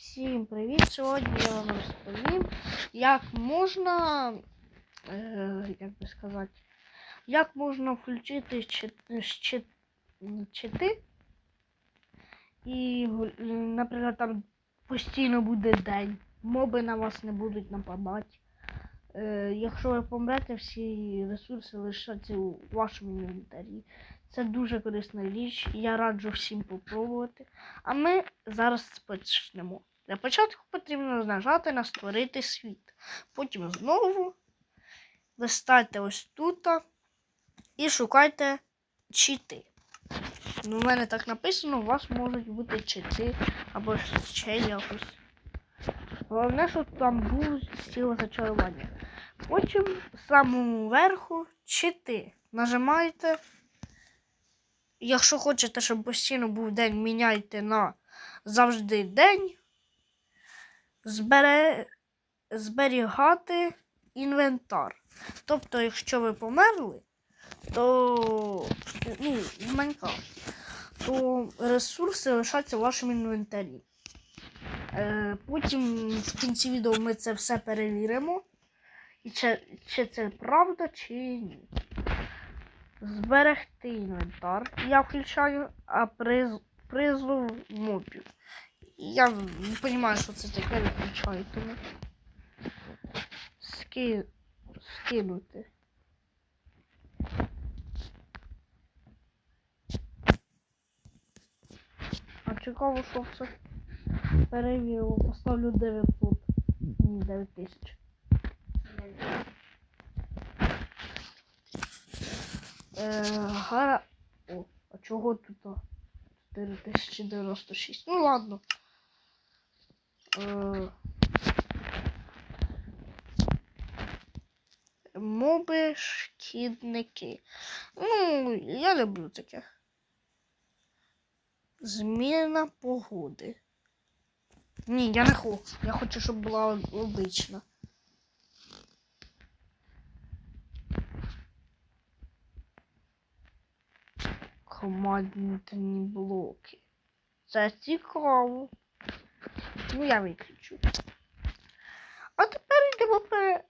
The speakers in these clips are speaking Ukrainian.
Всім привіт! Сьогодні я вам розповім, як можна, е, як би сказати, як можна включити щит- щит- щити. І, наприклад, там постійно буде день, моби на вас не будуть нападати. Е, якщо ви помрете, всі ресурси лишаться у вашому інвентарі. Це дуже корисна річ, я раджу всім попробувати. А ми зараз почнемо. Для початку потрібно нажати на створити світ. Потім знову листайте ось тут і шукайте чити. Ну, у мене так написано, у вас можуть бути чити або ще якось. Головне, щоб там був стіл зачарування. Потім в самому верху чити. Нажимаєте. Якщо хочете, щоб постійно був день, міняйте на завжди день. Збере... Зберігати інвентар. Тобто, якщо ви померли, то ну, в то ресурси лишаться в вашому інвентарі. Е, потім в кінці відео ми це все перевіримо. І чи, чи це правда, чи ні. Зберегти інвентар. Я включаю, а приз, призов мобів. Я не розумію, що це таке виключаю тому. Ски... Скинути. А цікаво, що це перевірило. Поставлю 900. Ні, 9000. Е, гара... О, а чого тут? 4096. Ну ладно. Е, моби шкідники. Ну, я люблю таке. Зміна погоди. Ні, я не хочу. Я хочу, щоб була обична. Командні блоки. Це цікаво. Ну, я виключу. А тепер йдемо пере...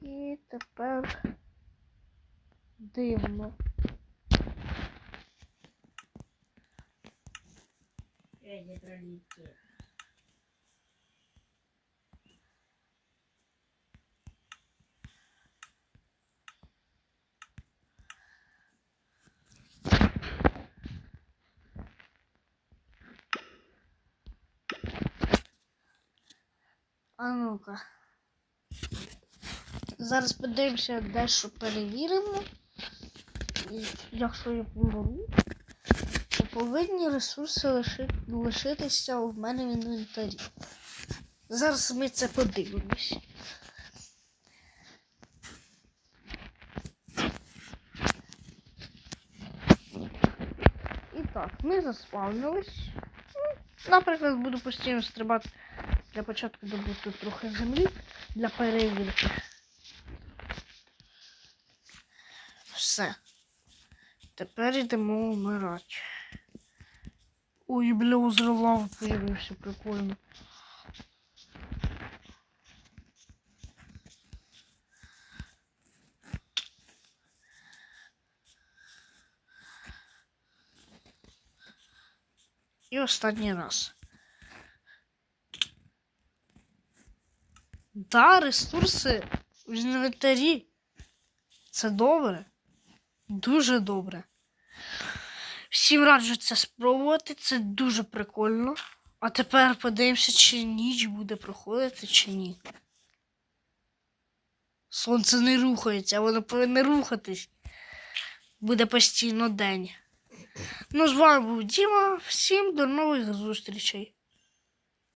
І тепер дивно. Я пролетел. А ну-ка. Зараз подивимося, дещо перевіримо. І якщо я помру, то повинні ресурси лиши... лишитися у мене в інвентарі. Зараз ми це подивимось. І так, ми заспавнились. Ну, Наприклад, буду постійно стрибати для початку добути трохи землі для перевірки. Все. Тепер йдемо вмирати. Ой, бля, лави появився, прикольно. І останній раз. Да, ресурси в інвентарі. Це добре. Дуже добре. Всім раджу це спробувати, це дуже прикольно. А тепер подивимося, чи ніч буде проходити, чи ні. Сонце не рухається, воно повинно рухатись. Буде постійно день. Ну, з вами був Діма. Всім до нових зустрічей.